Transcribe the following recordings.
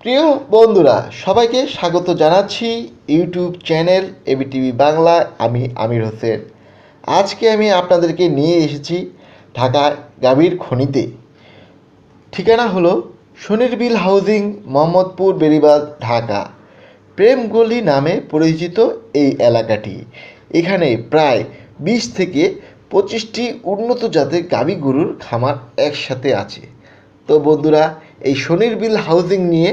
প্রিয় বন্ধুরা, সবাইকে স্বাগত জানাচ্ছি ইউটিউব চ্যানেল এবিটিভি বাংলা, আমি আমির হোসেন। আজকে আমি আপনাদেরকে নিয়ে এসেছি ঢাকা গাভীর খনিতে। ঠিকানা হলো শনিরবিল হাউজিং, মোহাম্মদপুর বেরিবাদ ঢাকা। প্রেমগলি নামে পরিচিত এই এলাকাটি। এখানে প্রায় বিশ থেকে পঁচিশটি উন্নত জাতের গাভী গরুর খামার একসাথে আছে। তো বন্ধুরা এই শনিরবিল হাউজিং নিয়ে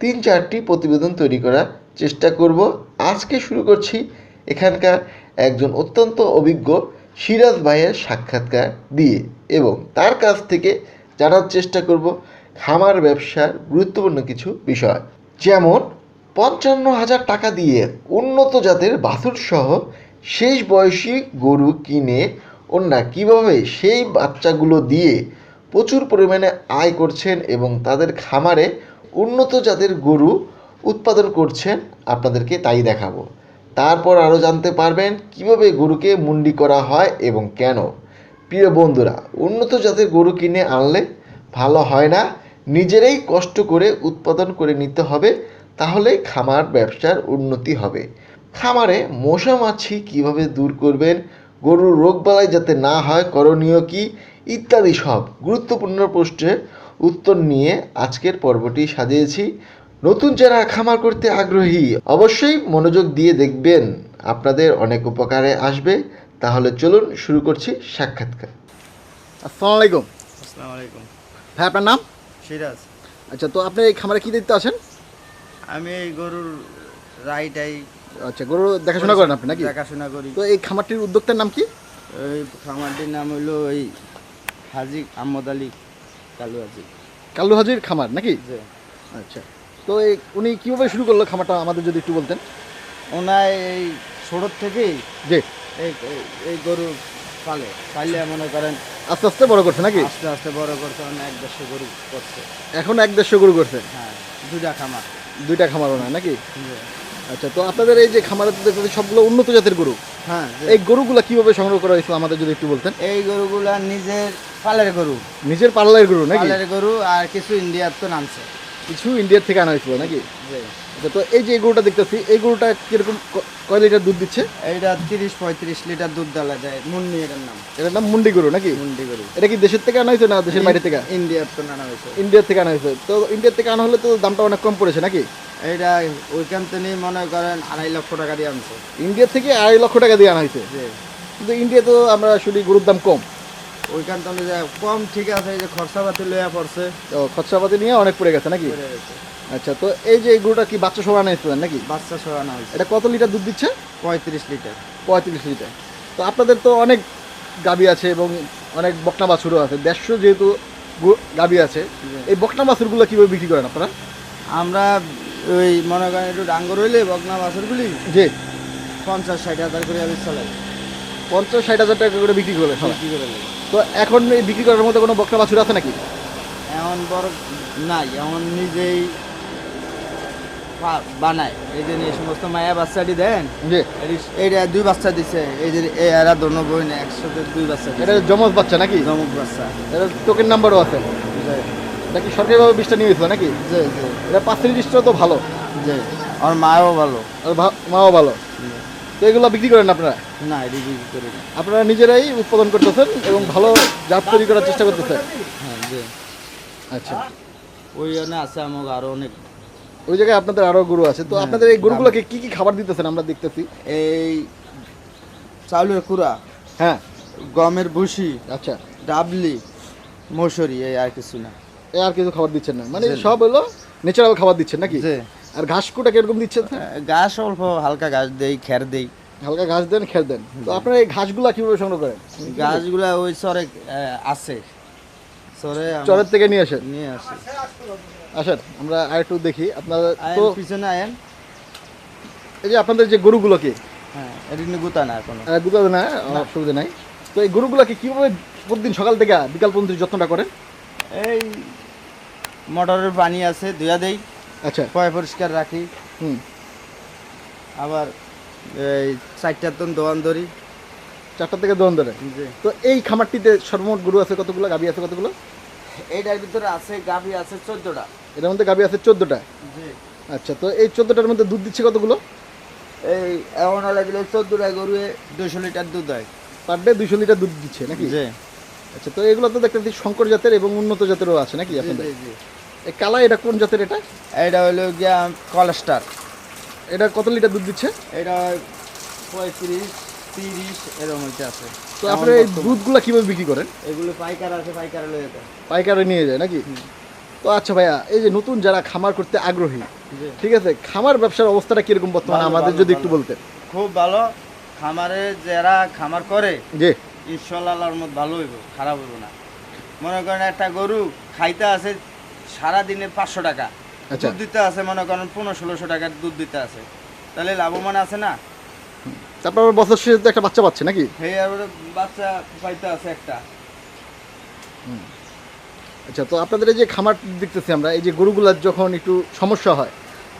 তিন চারটি প্রতিবেদন তৈরি করার চেষ্টা করব। আজকে শুরু করছি এখানকার একজন অত্যন্ত অভিজ্ঞ সিরাজ ভাইয়ের সাক্ষাৎকার দিয়ে এবং তার কাছ থেকে জানার চেষ্টা করব খামার ব্যবসার গুরুত্বপূর্ণ কিছু বিষয়। যেমন, পঞ্চান্ন হাজার টাকা দিয়ে উন্নত জাতের বাছুর সহ শেষ বয়সী গরু কিনে ওনারা কীভাবে সেই বাচ্চাগুলো দিয়ে প্রচুর পরিমাণে আয় করছেন এবং তাদের খামারে উন্নত জাতের গরু উৎপাদন করছেন আপনাদেরকে তাই দেখাবো। তারপর আরও জানতে পারবেন কীভাবে গরুকে মুন্ডি করা হয় এবং কেন। প্রিয় বন্ধুরা, উন্নত জাতের গরু কিনে আনলে ভালো হয় না, নিজেরাই কষ্ট করে উৎপাদন করে নিতে হবে, তাহলে খামার ব্যবসার উন্নতি হবে। খামারে মশা মাছি কীভাবে দূর করবেন গরুর রোগবালাই যাতে না হয় করণীয় কি? ইত্যাদি সব গুরুত্বপূর্ণ প্রশ্নের উত্তর নিয়ে আজকের পর্বটি সাজিয়েছি। নতুন যারা খামার করতে আগ্রহী অবশ্যই মনোযোগ দিয়ে দেখবেন। আপনাদের অনেক উপকারে আসবে। তাহলে চলুন শুরু করছি সাক্ষাৎকার। আসসালামু আলাইকুম। আসসালামু আলাইকুম। ভাই আপনার নাম? সিরাজ। আচ্ছা তো আপনি এই খামারে কী দিতে আসেন আমি এই গরুর রাইটাই আচ্ছা গরু দেখাশোনা করেন আপনি নাকি? দেখাশোনা করি। তো এই খামারটির উদ্যোক্তার নাম কি? ওই খামারটির নাম হলো ওই হাজি আহমদ আলী কালু হাজি। কাল্লু হাজির খামার নাকি? আচ্ছা তো এই উনি কীভাবে শুরু করল খামারটা আমাদের যদি একটু বলতেন? ওনার এই ছোটোর থেকেই যে এই এই- এই গরু পালে। পাইলে মনে করেন আস্তে আস্তে বড় করছে নাকি? আস্তে আস্তে বড় করছে অনেক এক দেড়শো গরু করছে। এখন এক দেড়শো গরু করছে? হ্যাঁ দুটা খামার। দুইটা খামার ওনার নাকি। আচ্ছা তো আপনাদের এই যে খামারে তো দেখতেছি সবগুলো উন্নত জাতের গরু। হ্যাঁ এই গরুগুলা কীভাবে সংগ্রহ করা হয়েছিল আমাদের যদি একটু বলতেন? এই গরুগুলা নিজের পালের গরু। নিজের পাল্লার গরু নাকি? পালের গরু আর কিছু ইন্ডিয়ার তো নামছে। কিছু ইন্ডিয়ার থেকে আনা হয়েছিল নাকি? আচ্ছা তো এই যে এই গরুটা দেখতেছি এই গরুটা কীরকম ক- কয় লিটার দুধ দিচ্ছে? এইটা তিরিশ পঁয়ত্রিশ লিটার দুধ দেওয়া যায় মুন্নি এটার নাম। এটার নাম মুন্ডি গরু নাকি? মুন্ডি গরু। এটা কি দেশের থেকে আনা হয়েছে না দেশের বাইরে থেকে? ইন্ডিয়ার তো নানা হয়েছে। ইন্ডিয়ার থেকে আনা হয়েছে। তো ইন্ডিয়ার থেকে আনা হলে তো দামটা অনেক কম পড়েছে নাকি? এইটা ওইখান থেকে মনে করেন আড়াই লক্ষ টাকা দিয়ে আনছে। ইন্ডিয়ার থেকে আড়াই লক্ষ টাকা দিয়ে আনা হয়েছে কিন্তু ইন্ডিয়া তো আমরা শুনি গরুর দাম কম। ওইখান থেকে কম ঠিক আছে এই যে খরচাপাতি লইয়া পড়ছে। তো খরচাপাতি নিয়ে অনেক পড়ে গেছে নাকি? আচ্ছা তো এই যে গরুটা কি বাচ্চা সহ আনা নাকি? বাচ্চা সরানো হয়েছে। এটা কত লিটার দুধ দিচ্ছে? পঁয়ত্রিশ লিটার। পঁয়ত্রিশ লিটার। তো আপনাদের তো অনেক গাবি আছে এবং অনেক বকনা বাছুরও আছে। দেড়শো যেহেতু গাবি আছে। এই বকনা বাছুরগুলো কীভাবে বিক্রি করেন আপনারা? আমরা ওই মনে করেন একটু ডাঙ্গর হইলে বগনা বাছরগুলি যে পঞ্চাশ ষাট হাজার করে আমি চালাই পঞ্চাশ ষাট হাজার টাকা করে বিক্রি করে বিক্রি করে তো এখন এই বিক্রি করার মতো কোনো বকনা বাছুর আছে নাকি? এমন বড় নাই এমন নিজেই বানায়। এই যে এই সমস্ত মায়া বাচ্চাটি দেন যে এটি- এইটা দুই বাচ্চা দিছে। এই যে এরা দোনো বই না একসাথে দুই বাচ্চা এটা জমজ বাচ্চা নাকি? জমক বাচ্চা। এটা টোকেন নাম্বারও আছে। যে এটা কি সরকারিভাবে বিষটা নিয়ে হয়েছিল নাকি? যে যে এটা রেজিস্টার তো ভালো। যে আমার মাও ভালো। আর ভা- মাও ভালো। তো এগুলো বিক্রি করেন আপনারা? না এটি বিক্রি করি না। আপনারা নিজেরাই উৎপাদন করতেছেন এবং ভালো জাত তৈরি করার চেষ্টা করতেছেন? হ্যাঁ যে আচ্ছা। ওই জন্য আছে আমাকে আরও অনেক। ওই জায়গায় আপনাদের আরও গরু আছে। তো হ্যাঁ, আপনাদের এই গরুগুলোকে কি কি খাবার দিতেছেন আমরা দেখতেছি? এই চাউলের কুড়া হ্যাঁ। গমের ভুসি আচ্ছা। ডাবলি মসুরি এই আর কিছু না। আর কিছু খাবার দিচ্ছেন না। মানে সব হলো ন্যাচারাল খাবার দিচ্ছেন নাকি? আর ঘাস কুটা কীরকম দিচ্ছেন? ঘাস অল্প হালকা ঘাস দেই খের দেই। হালকা ঘাস দেন খের দেন। তো আপনারা এই ঘাসগুলা কীভাবে সংগ্রহ করেন? গাছগুলা ওই আহ, আছে। আমরা চরের থেকে নিয়ে আসেন? নিয়ে আসি। আসেন আমরা আর একটু দেখি। আপনারা তো পিছনে আয়েন। এই যে আপনাদের যে গরুগুলোকে হ্যাঁ এটি নিয়ে গুতা না এখনও। গুতা না অসুবিধা নাই। তো এই গরুগুলোকে কীভাবে প্রতিদিন সকাল থেকে বিকাল পর্যন্ত যত্নটা করেন? এই মোটরের পানি আছে ধুয়া দেই আচ্ছা। পয় পরিষ্কার রাখি। হুম। আবার এই চারটার তন দোয়ান ধরি। চারটা থেকে দোয়ান ধরে? যে তো এই খামারটিতে সর্বমোট গরু আছে কতগুলো গাবি আছে কতগুলো? এইটার ভিতরে আছে গাভি আছে চোদ্দটা। এটার মধ্যে গাবি আছে চোদ্দোটা? আচ্ছা তো এই চোদ্দোটার মধ্যে দুধ দিচ্ছে কতগুলো? এই এমন লাগলে চোদ্দটা গরু দুশো লিটার দুধ হয় পার ডে দুইশো লিটার দুধ দিচ্ছে নাকি? জি। আচ্ছা তো এগুলো তো দেখতে শঙ্কর জাতের এবং উন্নত জাতেরও আছে নাকি আপনাদের? জি, জি। এই কালা এটা কোন জাতের এটা? এটা হলো গিয়া কলেস্টার। এটা কত লিটার দুধ দিচ্ছে? এটা পঁয়ত্রিশ তিরিশ এরকম হইতে আছে। তো আপনার এই দুধগুলো কীভাবে বিক্রি করেন? এগুলো পাইকার আছে পাইকার লয়ে যায়। পাইকারে নিয়ে যায় নাকি? তো আচ্ছা ভাইয়া এই যে নতুন যারা খামার করতে আগ্রহী। ঠিক আছে খামার ব্যবসার অবস্থাটা কীরকম বর্তমানে? আমাদের যদি একটু ভালো। বলতেন। খুব ভালো। খামারে যারা খামার করে জি। ইনশাল্লাহ আল্লাহর মত ভালো হইব খারাপ হইব না। মনে করেন একটা গরু খাইতে আছে সারাদিনে পাঁচশো টাকা। আচ্ছা। দুধ দিতে আছে মনে করেন পনেরো ষোলোশো টাকার দুধ দিতে আছে। তাহলে লাভবান আছে না? তারপর বছর শেষে একটা বাচ্চা পাচ্ছে নাকি? আর বাচ্চা পাইতে আছে একটা। আচ্ছা তো আপনাদের এই যে খামার দেখতেছি আমরা এই যে গরুগুলার যখন একটু সমস্যা হয়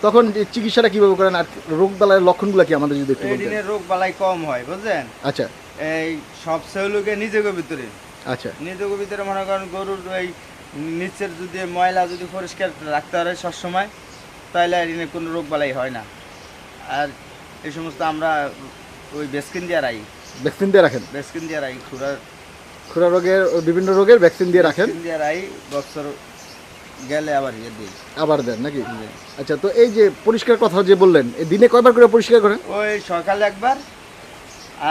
তখন যে চিকিৎসাটা কীভাবে করেন? আর রোগ বালার লক্ষণগুলো কি আমাদের যদি একটু এই বলতেন রোগ বালাই কম হয় বুঝলেন? আচ্ছা। এই সব সেগুলোকে নিজেকে ভিতরে। আচ্ছা। নিজেকে ভিতরে মনে করেন গরুর ওই নিচের যদি ময়লা যদি পরিষ্কার রাখতে পারে সবসময় তাহলে এই দিনে কোনো রোগ বালাই হয় না। আর এই সমস্ত আমরা ওই বেসকিন দিয়ে রাই ভ্যাকসিন দিয়ে রাখেন? বেসকিন দিয়ে রাই খুরার খুরা রোগের বিভিন্ন রোগের ভ্যাকসিন দিয়ে রাখেন? দিয়ে রাই বছর গেলে আবার ইয়ে দিই। আবার দেন নাকি? আচ্ছা তো এই যে পরিষ্কার কথা যে বললেন এই দিনে কয়বার করে পরিষ্কার করেন? ওই সকালে একবার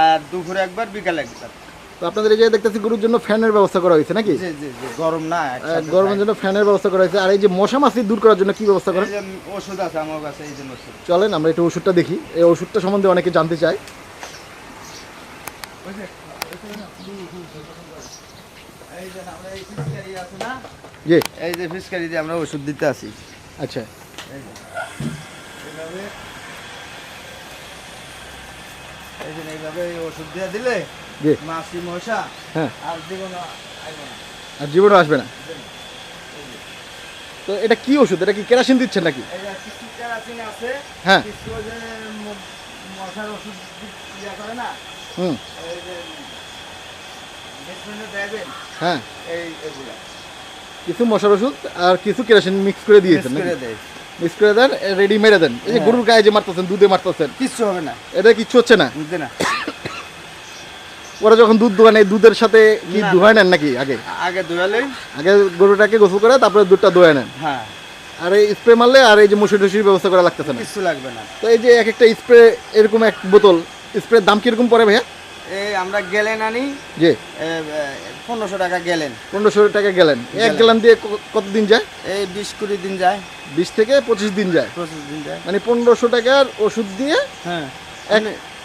আর দুপুরে একবার বিকালে একবার। তো আপনাদের এই যে দেখতেছি গরুর জন্য ফ্যানের ব্যবস্থা করা হয়েছে নাকি? গরম না গরমের জন্য ফ্যানের ব্যবস্থা করা হয়েছে। আর এই যে মশা মাছি দূর করার জন্য কি ব্যবস্থা করেন? ওষুধ আছে আমার কাছে এই যে ওষুধ। চলেন আমরা একটু ওষুধটা দেখি। এই ওষুধটা সম্বন্ধে অনেকে জানতে চায়। এই যে ফিসকারি দিয়ে আমরা ওষুধ দিতে আসি। আচ্ছা। এইভাবে এই যে এইভাবে এই ওষুধ দিয়ে দিলে জি। মাছি মশা হ্যাঁ। আর জীবন আর জীবনও আসবে না? তো এটা কি ওষুধ? এটা কি কেরাসিন দিচ্ছেন নাকি? কিছু হ্যাঁ। হুম। হ্যাঁ। কিছু মশার ওষুধ আর কিছু কেরাসিন মিক্স করে দিয়েছেন মিক্স করে দেন রেডি মেরে দেন। এই যে। গরুর গায়ে যে মারতেছেন দুধে মারতেছেন। কিচ্ছু হবে না। এটা কিচ্ছু হচ্ছে না? না। ওরা যখন দুধ দোয়ান দুধের সাথে কি। ধোয়া নেন নাকি আগে? আগে ধুয়ালেই আগে গরুটাকে গোসল করে তারপরে দুধটা দোয়া নেন। হ্যাঁ। আর এই স্প্রে মারলে আর এই যে মশুর টসির ব্যবস্থা করা লাগতেছে না। কিছু লাগবে না। তো এই যে এক একটা স্প্রে এরকম এক বোতল স্প্রের দাম কীরকম পড়ে ভাইয়া? এই আমরা গেলেন আনি। যে পনেরোশো টাকা গেলেন। পনেরোশো টাকা গেলেন। এক। গেলান দিয়ে কতদিন যায়? এই বিশ কুড়ি দিন যায়। বিশ থেকে পঁচিশ দিন যায়। পঁচিশ দিন যায়। মানে পনেরোশো টাকার ওষুধ দিয়ে হ্যাঁ।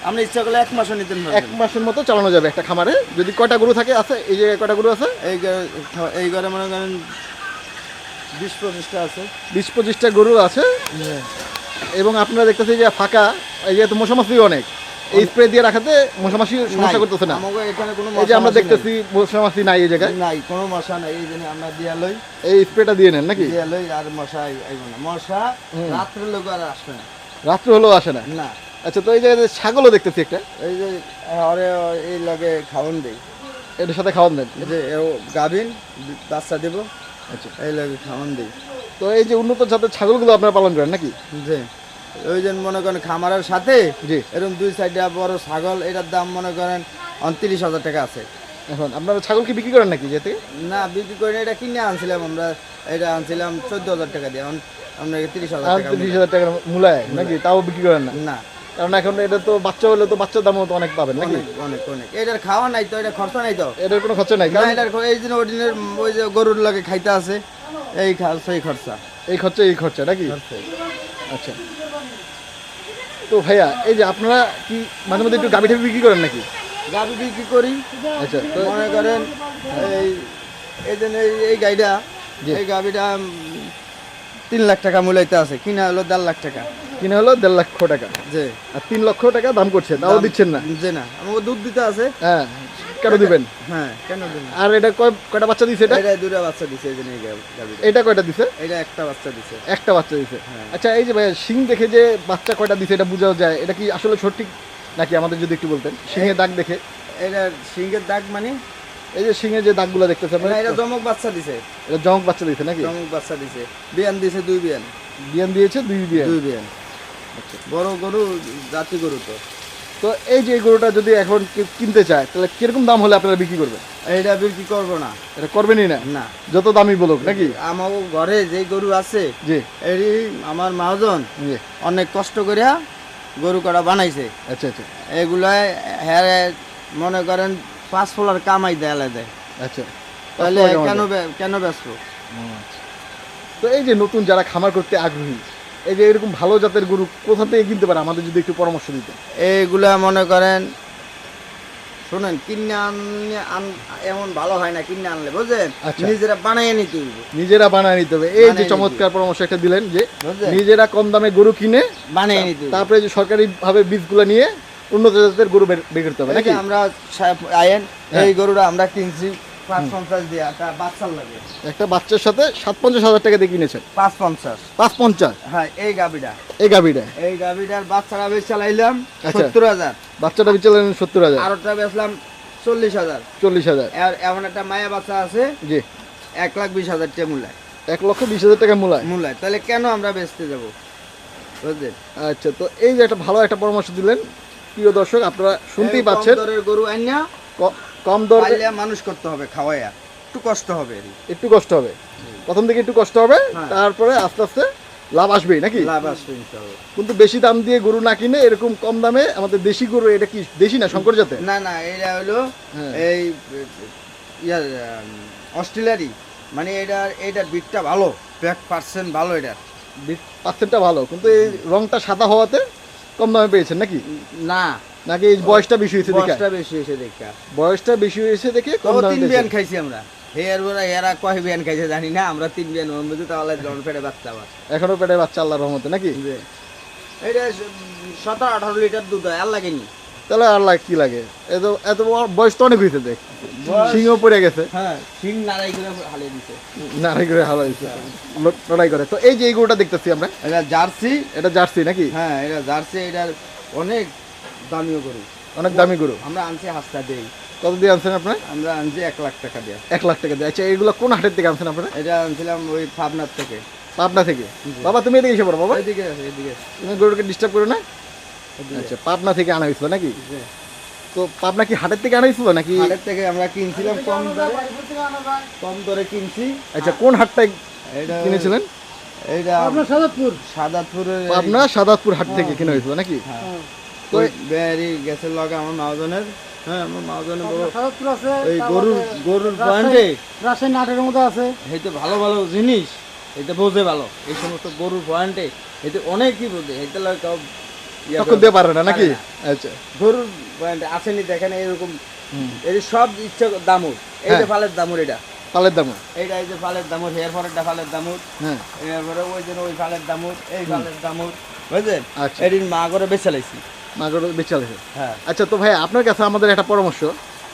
আপনি ইচ্ছা করলে এক মাসও নিতেন এক মাসের মতো চালানো যাবে একটা খামারে। যদি কয়টা গরু থাকে আছে? এই জায়গায় কয়টা গরু আছে? এই এই ঘরে মনে করেন বিশ পঁচিশটা আছে। বিশ পঁচিশটা গরু আছে। এবং আপনারা দেখতেছি যে ফাঁকা এই যে তো মশামাছি অনেক। এই স্প্রে দিয়ে রাখাতে মশামাছি সমস্যা করতেছে না। এখানে কোনো এই যে আমরা দেখতেছি মশামাছি নাই এই জায়গায়। নাই। কোনো মশা নাই। এই জন্য আমরা দিয়া লই। এই স্প্রেটা দিয়ে নেন নাকি? দিয়া লই আর মশা আইব না। মশা রাত্রে লোক আর আসবে না। রাত্রে হলেও আসে না? না। আচ্ছা তো এই জায়গায় ছাগলও দেখতেছি একটা। এই যে আরে এই লগে খাওয়ান দেই। এটার সাথে খাওয়ান দেন? এই যে ও গাভিন বাচ্চা দেব। আচ্ছা। এই লগে খাওয়ান দেই। তো এই যে উন্নত জাতের ছাগলগুলো আপনারা পালন করেন নাকি? যে ওই যে মনে করেন খামারের সাথে জি। এরকম দুই সাইডে বড় ছাগল এটার দাম মনে করেন উনত্রিশ হাজার টাকা আছে। এখন আপনারা ছাগল কি বিক্রি করেন নাকি যেতে না বিক্রি করে এটা কিনে আনছিলাম আমরা এটা আনছিলাম চোদ্দ হাজার টাকা দিয়ে। এখন আমরা তিরিশ হাজার টাকা তিরিশ হাজার টাকার মূলায় নাকি? তাও বিক্রি করেন না? না। কারণ এখন এটা তো বাচ্চা হলে তো বাচ্চার দামও তো অনেক পাবেন নাকি? অনেক অনেক অনেক। এটার খাওয়া নাই তো এটা খরচা নাই তো। এটার কোনো খরচা নাই কারণ এটার এই জন্য ওই দিনের ওই যে গরুর লাগে খাইতে আছে এই এই খরচা। এই খরচা এই খরচা নাকি? আচ্ছা। তো ভাইয়া এই যে আপনারা কি মাঝে মধ্যে একটু গাভি ঠাবি বিক্রি করেন নাকি? গাভি বিক্রি করি। আচ্ছা তো মনে করেন এই এই জন্য এই- গাড়িটা এই গাভিটা তিন লাখ টাকা মূল্যাইতে আছে কিনা হলো দেড় লাখ টাকা। কিনে হলো দেড় লক্ষ টাকা। যে আর তিন লক্ষ টাকা দাম করছে তাও দিচ্ছেন না। যে না আমাকে দুধ দিতে আছে। হ্যাঁ কেন দিবেন? হ্যাঁ কেন দিন আর এটা কয় কয়টা বাচ্চা দিছে এটা? এটা দুটা বাচ্চা দিছে এই গাভিটা। এটা কয়টা দিছে? এটা একটা বাচ্চা দিছে। একটা বাচ্চা দিছে। হ্যাঁ। আচ্ছা এই যে ভাইয়া শিং দেখে যে বাচ্চা কয়টা দিছে এটা বোঝা যায়। এটা কি আসলে সঠিক নাকি আমাদের যদি একটু বলতেন? শিঙে দাগ দেখে। এটা সিংহের দাগ মানে? এই যে শিঙে যে দাগগুলো দেখতেছেন না, এটা জমক বাচ্চা দিছে। এটা জমক বাচ্চা দিছে নাকি? জমক বাচ্চা দিছে। বিয়ান দিছে দুই বিয়ান। বিয়ান দিয়েছে দুই বিয়ান। দুই বিয়ান। বড় গরু জাতি গরু তো। তো এই যে গরুটা যদি এখন কেউ কিনতে চায় তাহলে কীরকম দাম হলে আপনারা বিক্রি করবেন? এইটা বিক্রি করব না। এটা করবেনই না? না। যত দামি বলুক নাকি? আমার ঘরে যে গরু আছে জি। এই আমার মহাজন অনেক কষ্ট করিয়া গরু কটা বানাইছে। আচ্ছা আচ্ছা। এগুলায় হ্যাঁ মনে করেন পাঁচ ফলার কামাই দেয় দেয় আচ্ছা। তাহলে কেন কেন ব্যস্ত? তো এই যে নতুন যারা খামার করতে আগ্রহী এই যে এরকম ভালো জাতের গরু কোথা থেকে কিনতে পারে? আমাদের যদি একটু পরামর্শ দিতেন। এইগুলা মনে করেন শোনেন কিনে আনলে এমন ভালো হয় না কিনে আনলে বুঝলেন? আচ্ছা। নিজেরা বানাইয়ে নিতে হইব নিজেরা বানায় নিতে হবে। এই যে চমৎকার পরামর্শ একটা দিলেন যে নিজেরা কম দামে গরু কিনে বানিয়ে নিতে তারপরে যে সরকারি ভাবে বীজগুলো নিয়ে উন্নত জাতের গরু বের করতে হবে নাকি? আমরা আয়েন হ্যাঁ। এই গরুটা আমরা কিনছি একটা বাচ্চার লাগে। একটা বাচ্চার সাথে সাত পঞ্চাশ হাজার টাকা দিয়ে কিনেছেন? পাঁচ পঞ্চাশ পাঁচ পঞ্চাশ হ্যাঁ এই গাবিটা এই গাভিটা? এই গাবিটার বাচ্চাটা বেশ চালাইলাম। সত্তর হাজার। বাচ্চাটা বিচলেন সত্তর হাজার। আরোটা বেচলাম চল্লিশ হাজার। চল্লিশ হাজার। এমন একটা মায়া বাচ্চা আছে জি। এক লাখ বিশ হাজার টাকা মূল্যায় এক লক্ষ বিশ হাজার টাকা মূলায়? মূল্যায় তাহলে কেন আমরা বেচতে যাব? বুঝলেন? আচ্ছা তো এই যে একটা ভালো একটা পরামর্শ দিলেন। প্রিয় দর্শক আপনারা শুনতেই পাচ্ছেন। গরু আইনা কম দর মানুষ করতে হবে খাওয়াইয়া। একটু কষ্ট হবে একটু কষ্ট হবে। প্রথম থেকে একটু কষ্ট হবে হ্যাঁ। তারপরে আস্তে আস্তে লাভ আসবেই নাকি? লাভ আসবে ইনশাআল্লাহ। কিন্তু বেশি দাম দিয়ে গরু না কিনে এরকম কম দামে আমাদের দেশি গরু এটা কি দেশি না শঙ্কর জাতে না না এটা হলো হ্যাঁ। এই ইয়ার উম, অস্ট্রেলিয়ারই। মানে এটার এটার বিটটা ভালো ব্যাক পার্সেন্ট ভালো এটার। পার্সেন্টটা ভালো কিন্তু এই রংটা সাদা হওয়াতে কম দামে পেয়েছেন নাকি? না নাকি বয়সটা বেশি হয়েছে দেখে? বয়সটা বেশি হয়েছে দেখা। বয়সটা বেশি হয়েছে দেখে কম তিন বিয়ান খাইছি আমরা। হেয়ার বড়া এরা কয় বিয়ান খাইছে জানি না আমরা তিন বিয়ান ওর মধ্যে তাহলে জন ফেটে বাচ্চা আবার এখনও পেটে বাচ্চা আল্লাহর রহমতে নাকি? এটা সতেরো আঠারো লিটার দুধ হয় আর লাগেনি তাহলে আর লাগ কি লাগে? এত এত বয়স তো অনেক হয়েছে দেখ। সিংহ পড়ে গেছে। হ্যাঁ শিং নাড়াই করে হালিয়ে দিছে। নাড়াই করে হালা ল- লড়াই করে। তো এই যে এই গরুটা দেখতেছি আমরা এটা জার্সি। এটা জার্সি নাকি? হ্যাঁ এটা জার্সি এটার অনেক দামিও গরু। অনেক দামি গরু? আমরা আনছি হাসটা দেই। কত দিয়ে আনছেন আপনার আমরা আনছি এক লাখ টাকা দিয়ে। এক লাখ টাকা দিয়ে। আচ্ছা এইগুলো কোন হাটের থেকে আনছেন আপনারা এটা আনছিলাম ওই পাবনার থেকে। পাবনা থেকে? বাবা তুমি এদিকে এসে পড়ো বাবা। এদিকে এদিকে। তুমি গরুকে ডিস্টার্ব করো না? আচ্ছা পাবনা থেকে আনা হয়েছিল নাকি। তো পাবনা কি হাটের থেকে আনা হয়েছিল নাকি? হাটের থেকে আমরা কিনছিলাম কম দরে। কম দরে কিনছি। আচ্ছা কোন হাটটায় এটা কিনেছিলেন? এইটা সাদাতপুর। সাদাতপুরের পাবনা সাদাতপুর হাট থেকে কিনা হয়েছিল নাকি? হ্যাঁ। তো গ্যাসের লগে আমার মাওজনের হ্যাঁ আমার মাওজনের বড় ওই গরুর গরুর পয়েন্টে রাজশাহী নাটের মধ্যে আছে। এইতে ভালো ভালো জিনিস। এটা বোঝে ভালো। এই সমস্ত গরুর পয়েন্টে এতে অনেকই বোঝে। এতে লাগে কাউ তখন দিয়ে পারে না নাকি? আচ্ছা। গরুর পয়েন্টে আসেনি দেখেন এরকম এই সব ইচ্ছা দামুর। এই যে হ্যাঁ। ফালের দামুর এটা। পালের দাম এইটা এই যে ফালের দামুর হেয়ার ফরেরটা ফালের দামুর। হ্যাঁ। এরপরে ওই যে ওই ফালের দামুর এই ফালের দামুর। বুঝলেন? আচ্ছা। এটির মা করে বেছে লাইছি। মাগর বেচাল হ্যাঁ। আচ্ছা তো ভাই আপনার কাছে আমাদের একটা পরামর্শ।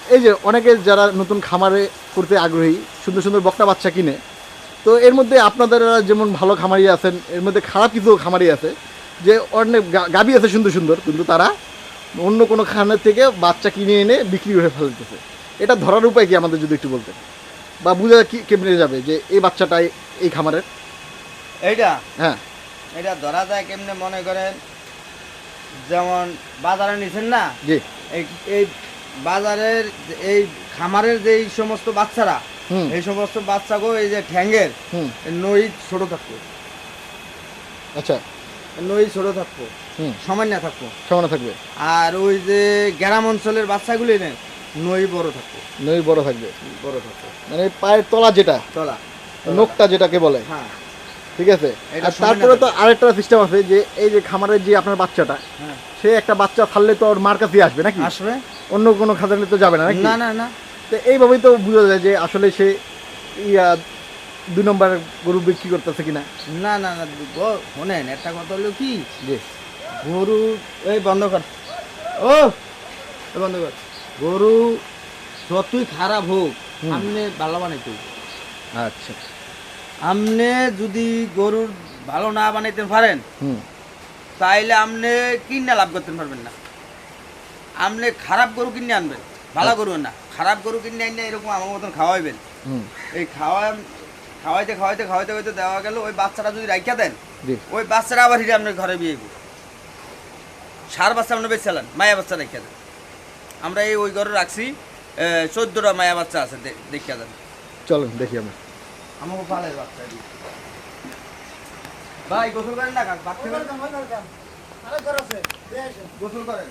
এই যে অনেকে যারা নতুন খামারে করতে আগ্রহী সুন্দর সুন্দর বকটা বাচ্চা কিনে তো এর মধ্যে আপনাদের যেমন ভালো খামারি আছেন এর মধ্যে খারাপ কিছু খামারি আছে যে অনেক গা- গাভী আছে সুন্দর সুন্দর কিন্তু তারা অন্য কোনো খানের থেকে বাচ্চা কিনে এনে বিক্রি করে ফেলতেছে। এটা ধরার উপায় কি আমাদের যদি একটু বলতেন? বা বুঝা কি কেমনে যাবে যে এই বাচ্চাটাই এই খামারের? এইটা? হ্যাঁ। এটা ধরা যায় কেমনে মনে করেন যেমন বাজারে নিছেন না? জি। এই বাজারের এই খামারের যে সমস্ত বাচ্চারা এই সমস্ত বাচ্চাগো এই যে ঠ্যাঙ্গের নই ছোট থাকব। আচ্ছা। নই ছোট থাকতো সামান্য থাকব। সামান্য থাকবে। আর ওই যে গ্রাম অঞ্চলের বাচ্চাগুলি নেন নই বড় থাকব। নই বড় থাকবে। বড় থাকব। মানে পায়ের তলা যেটা তলা। নোকটা যেটাকে বলে হ্যাঁ। ঠিক আছে? আর তারপরে তো। আরেকটা সিস্টেম আছে যে এই যে খামারের যে আপনার বাচ্চাটা হ্যাঁ। সে একটা বাচ্চা ফাললে তো ওর মার কাছে আসবে নাকি? আসবে। অন্য কোনো খাতালে তো যাবে না নাকি? না না না। তো এইভাবেই তো বোঝা যায় যে আসলে সে ইয়া দুই নম্বর গরু বিক্রি করতেছে কিনা। না না না শোনেন একটা কথা হলো কি? যে গরু এই বন্ধ কর। ও বন্ধ কর। গরু যতই খারাপ হোক। আপনি ভালো বানাইতে আচ্ছা। আপনি যদি গরুর ভালো না বানাইতে পারেন তাইলে আপনি কিনে লাভ করতে পারবেন না। আপনি খারাপ গরু কিনে আনবেন ভালো গরু না। খারাপ গরু কিনে আনলে এরকম আমার মতন খাওয়াইবেন। এই খাওয়া খাওয়াইতে খাওয়াইতে খাওয়াইতে খাওয়াইতে দেওয়া গেল ওই বাচ্চাটা যদি রাইখা দেন ওই বাচ্চাটা আবার হিরে আপনার ঘরে বিয়ে। সার বাচ্চা আমরা বেচালেন মায়া বাচ্চা রেখে দেন। আমরা এই ওই ঘরে রাখছি চোদ্দটা মায়া বাচ্চা আছে দেখিয়া দেন চলুন দেখি আমরা। আমাকে পালের বাচ্চা। ভাই গোসল করেন না কাক? বাচ্চা করেন গোসল করেন।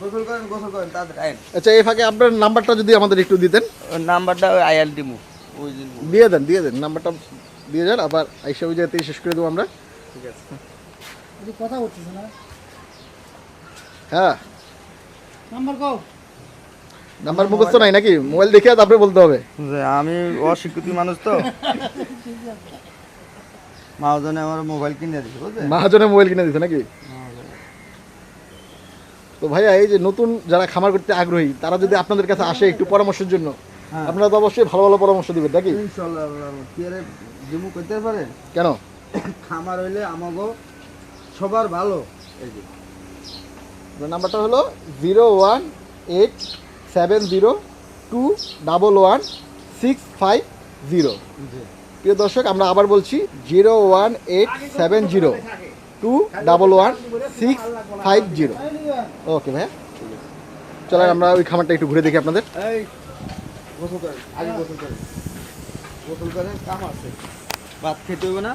গোসল করেন গোসল করেন আইন আচ্ছা এই ফাঁকে আপনার নাম্বারটা যদি আমাদের একটু দিতেন। নাম্বারটা ওই আইএল দিমু ওই দিন দিয়ে দেন দিয়ে দেন নাম্বারটা দিয়ে যান আবার আইসা ওই জায়গাতেই শেষ করে দেবো আমরা। ঠিক আছে। কথা বলছিস না? হ্যাঁ। নাম্বার কও। নাম্বার মুখস্থ নাই নাকি? মোবাইল দেখে তারপরে বলতে হবে। যে আমি অশিক্ষিত মানুষ তো। মাওজনে আমার মোবাইল কিনে দিছে বুঝলে? মহাজনে মোবাইল কিনে দিতে নাকি? তো ভাইয়া এই যে নতুন যারা খামার করতে আগ্রহী তারা যদি আপনাদের কাছে আসে একটু পরামর্শের জন্য হ্যাঁ। আপনারা তো অবশ্যই ভালো ভালো পরামর্শ দিবেন নাকি? জিমু করতে পারে? কেন? খামার হইলে আমাগো সবার ভালো। এই যে। নাম্বারটা হলো zero one eight seven zero two double one six five zero. প্রিয় দর্শক আমরা আবার বলছি zero one eight seven zero two double one six five zero. Okay ভাইয়া। চলেন আমরা ওই খামারটা একটু ঘুরে দেখি আপনাদের। এই গোসল করেন আগে গোসল করেন গোসল করেন কাম আছে। ভাত খেতে হবে না।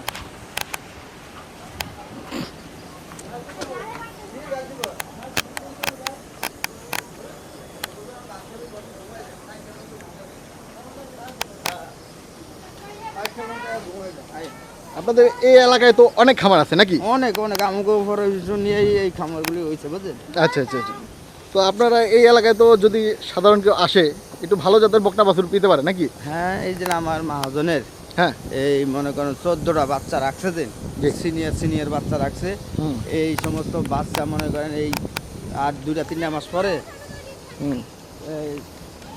আপনাদের এই এলাকায় তো অনেক খামার আছে নাকি? অনেক অনেক। আমাকে উপরে নিয়েই এই খামারগুলি হয়েছে বুঝলেন? আচ্ছা আচ্ছা আচ্ছা। তো আপনারা এই এলাকায় তো যদি সাধারণ কেউ আসে একটু ভালো জাতের বকনা বাছুর পেতে পারে নাকি? হ্যাঁ এই যে আমার মহাজনের হ্যাঁ। এই মনে করেন চোদ্দটা বাচ্চা রাখছে দিন। সিনিয়র সিনিয়র বাচ্চা রাখছে। এই সমস্ত বাচ্চা মনে করেন এই আর দুটা তিনটা মাস পরে এই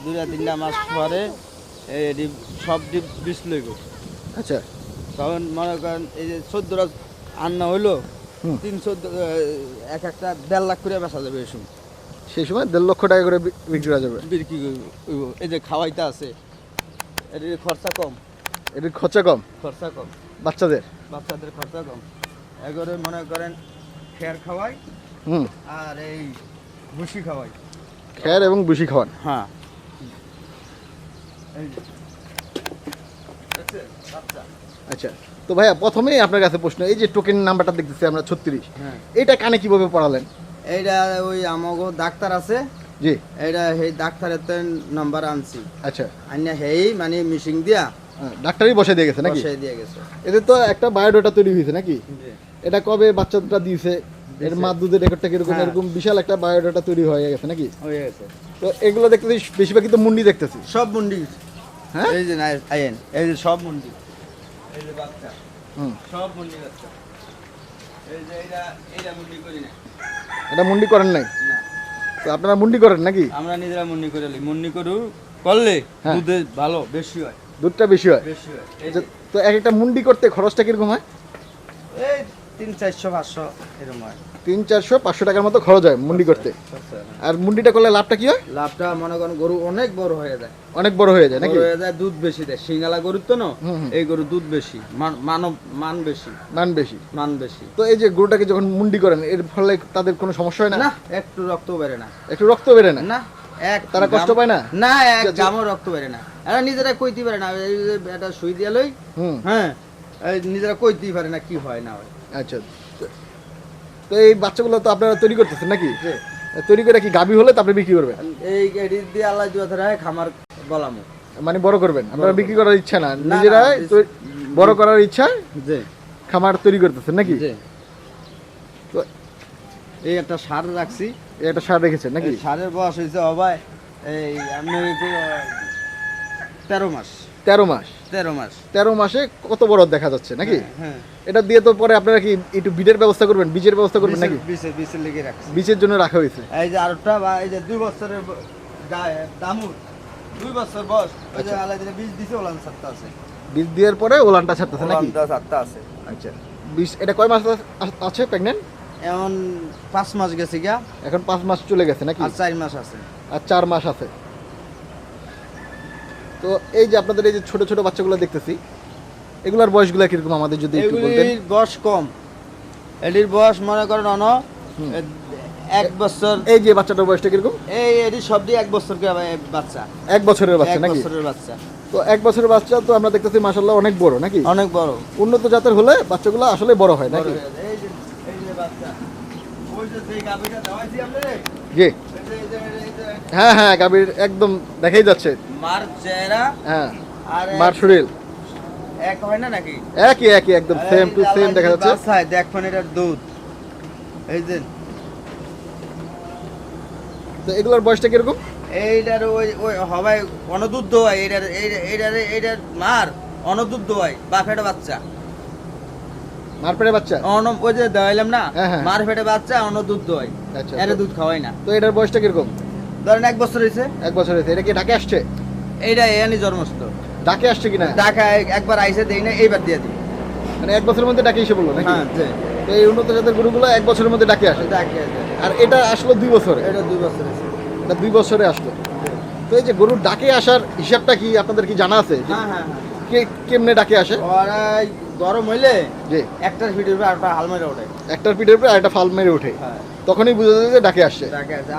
দুটা তিনটা মাস পরে এই সব ডিপ বিষ লইব আচ্ছা। তখন মনে করেন এই যে চোদ্দটা আন্না হইল তিন চোদ্দ এক একটা দেড় লাখ করে বেচা যাবে এই সময়। সেই সময় দেড় লক্ষ টাকা করে বিক্রি করা যাবে। বিক্রি করব এই যে খাওয়াইতে আছে এর খরচা কম। এটির খরচা কম? খরচা কম। বাচ্চাদের? বাচ্চাদের খরচা কম। এগুলো মনে করেন খের খাওয়াই হুম। আর এই ভুসি খাওয়াই। খের এবং বুসি খাওয়ান? হ্যাঁ। এই। আচ্ছা তো ভাইয়া প্রথমেই আপনার কাছে প্রশ্ন এই যে টোকেন নাম্বারটা দেখতেছি আমরা ছত্রিশ হ্যাঁ। এইটা কানে কীভাবে পড়ালেন? এইটা ওই আমাগো ডাক্তার আছে। জি। এইটা সেই ডাক্তারের নাম্বার আনছি। আচ্ছা। আইনা হেই মানে মিশিং দিয়া হ্যাঁ, ডাক্তারই বসে দিয়ে গেছে নাকি? বসাই দিয়ে গেছে। এদের তো একটা বায়োডাটা তৈরি হয়েছে নাকি? জি। এটা কবে বাচ্চাটা দিয়েছে? এর মা দুধের রেকর্ডটা কীরকম হ্যাঁ। এরকম বিশাল একটা বায়োডাটা তৈরি হয়ে গেছে নাকি? হয়ে গেছে। তো এগুলো দেখতেছি বেশিরভাগই তো মুন্ডি দেখতেছি। সব মুন্ডি। হ্যাঁ? এই যে আইন এই যে সব মুন্ডি। এই যে বাচ্চা। হুম। সব মুন্ডি বাচ্চা। এই যে এইটা এইটা মুন্ডি করি না এটা মুন্ডি করেন নাই? না। তো আপনারা মুন্ডি করেন নাকি? আমরা নিজেরা মুন্ডি করে লি। মুন্ডি করু করলে হ্যাঁ। দুধে ভালো বেশি হয়। দুধটা বেশি হয়। বেশি হয়। তো এক একটা মুন্ডি করতে খরচটা কীরকম হয়? এই তিন চারশো পাঁচশো এরকম হয়। তিন চারশো পাঁচশো টাকার মতো খরচ হয় মুন্ডি করতে। আর মুন্ডিটা করলে লাভটা কি হয়? লাভটা মনে করেন গরু অনেক বড় হয়ে যায়। অনেক বড় হয়ে যায় নাকি? হয়ে যায় দুধ বেশি দেয়। সিঙ্গালা গরুর তো না। এই গরু দুধ বেশি মানব মান বেশি। মান বেশি। মান বেশি। তো এই যে গরুটাকে যখন মুন্ডি করেন এর ফলে তাদের কোনো সমস্যা হয় না? না একটু রক্ত বেড়ে না। একটু রক্ত বেড়ে না? না এক তারা কষ্ট পায় না? না এক যে- রক্ত বেড়ে না। এরা নিজেরা কইতে পারে না যে সুই দিয়া লই হ্যাঁ নিজেরা কইতেই পারে না কি হয় না হয়। আচ্ছা তো- এই বাচ্চাগুলো তো আপনারা তৈরি করতেছেন নাকি? যে তৈরি করে কি গাবি হলে তারপরে বিক্রি করবেন? এই এডি দিয়ে আল্লাহ দুয়া ধরে খামার বলামু। মানে বড় করবেন? আপনারা বিক্রি করার ইচ্ছা না। নিজেরা বড় করার ইচ্ছা যে খামার তৈরি করতেছেন নাকি? যে তো এই একটা সার রাখছি। এই একটা সার রেখেছেন নাকি? সারের বয়স হয়েছে হবাই এই আপনি তেরো মাস। তেরো মাস। তেরো মাস। তেরো মাসে কত বড় দেখা যাচ্ছে নাকি? হ্যাঁ এটা দিয়ে তো পরে আপনারা কি একটু বিডের ব্যবস্থা করবেন? বীজের ব্যবস্থা করবেন নাকি? লেগে রাখছি। বীজের জন্য রাখা হয়েছে। এই যে আরেকটা বা এই যে দুই বছরের দামুর। দুই বছর বয়স। ওই যে আলাদা দিনে বীজ দিছে ওলান সাতটা আছে। বীজ দেওয়ার পরে ওলানটা ছাড়তেছে নাকি? ওলানটা সাতটা আছে। আচ্ছা। বীজ এটা কয় মাস আছে প্রেগনেন্ট? এমন পাঁচ মাস গেছে গিয়া। এখন পাঁচ মাস চলে গেছে নাকি? আর চার মাস আছে। আর চার মাস আছে। তো এই যে আপনাদের এই যে ছোট ছোট বাচ্চাগুলো দেখতেছি এগুলার বয়সগুলো কীরকম আমাদের যদি একটু বলতেন? বয়স কম। এটির বয়স মনে করেন অন এক বছর। এই যে বাচ্চাটার বয়সটা কীরকম? এই এটি সবটি এক বছর বাচ্চা। এক বছরের বাচ্চা এক নাকি? বছরের বাচ্চা। তো এক বছরের বাচ্চা তো আমরা দেখতেছি মাসাল্লাহ অনেক বড় নাকি? অনেক বড়। উন্নত জাতের হলে বাচ্চাগুলো আসলে বড় হয় নাকি? এই যে এই যে বাচ্চা। জি এই যে- এই যে- এই যে হ্যাঁ হ্যাঁ গাভীর একদম দেখাই যাচ্ছে। মার চেহারা হ্যাঁ আর মার শরীর। এক হয় না নাকি? একই একই একদম সেম টু সেম দেখা যাচ্ছে। এটার দুধ। এই যে। তো এগুলোর বয়সটা কীরকম? এইটার ওই ওই হবাই অনদুধ দোয়াই এইটার এইটার এইটার মার অনদুধ দোয়াই বা ফেটে বাচ্চা। মার পেটে বাচ্চা? অন ওই যে দেওয়াইলাম না হ্যাঁ, হ্যাঁ। মার ফেটে বাচ্চা দোয়াই আচ্ছা এর দুধ খাওয়াই না। তো এটার বয়সটা কীরকম? ধরেন এক বছর হয়েছে। এক বছর হয়েছে। এটা কি ঢাকে আসছে? এইটা এয়ানি জন্মস্থ ডাকে আসছে কিনা? ঢাকায় একবার আইসে দেই না এইবার দিয়ে দিই। মানে এক বছরের মধ্যে ডাকে এসে বলল নাকি? হ্যাঁ এই উন্নত জাতের গরুগুলো এক বছরের মধ্যে ডাকে আসে। ডাকে আর এটা আসলো দুই বছরে? এটা দুই বছর এটা দুই বছরে আসলো। তো এই যে গরুর ডাকে আসার হিসাবটা কি আপনাদের কি জানা আছে? হ্যাঁ হ্যাঁ হ্যাঁ। কে- কেমনে ডাকে আসে? ওরা গরম হইলে যে একটার ভিডিওর উপর আরেকটা হালমেটে ওঠে। একটার পিঠের উপরে আরেকটা ফাল মেরে ওঠে। হ্যাঁ। তখনই বুঝা যায় যে ডাকে আসছে।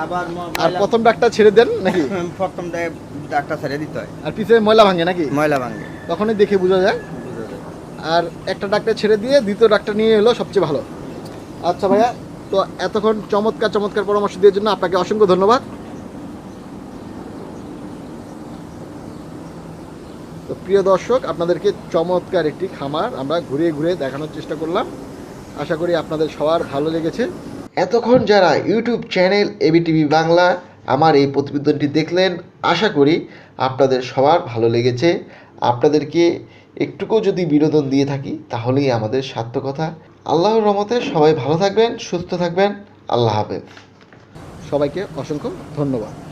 আবার আর প্রথম ডাকটা ছেড়ে দেন নাকি? প্রথম ডাকে ডাকটা ছেড়ে দিতে হয়। আর পিছে ময়লা ভাঙে নাকি? ময়লা ভাঙে। তখনই দেখে বোঝা যায়। আর একটা ডাক্তার ছেড়ে দিয়ে দ্বিতীয় ডাক্তার নিয়ে এলো সবচেয়ে ভালো। আচ্ছা ভাইয়া তো এতক্ষণ চমৎকার চমৎকার পরামর্শ দেওয়ার জন্য আপনাকে অসংখ্য ধন্যবাদ। তো প্রিয় দর্শক আপনাদেরকে চমৎকার একটি খামার আমরা ঘুরে ঘুরে দেখানোর চেষ্টা করলাম। আশা করি আপনাদের সবার ভালো লেগেছে। এতক্ষণ যারা ইউটিউব চ্যানেল এবিটিভি বাংলা আমার এই প্রতিবেদনটি দেখলেন, আশা করি আপনাদের সবার ভালো লেগেছে। আপনাদেরকে একটুকু যদি বিনোদন দিয়ে থাকি, তাহলেই আমাদের সার্থকতা আল্লাহর রহমতে সবাই ভালো থাকবেন, সুস্থ থাকবেন। আল্লাহ হাফেজ। সবাইকে অসংখ্য ধন্যবাদ।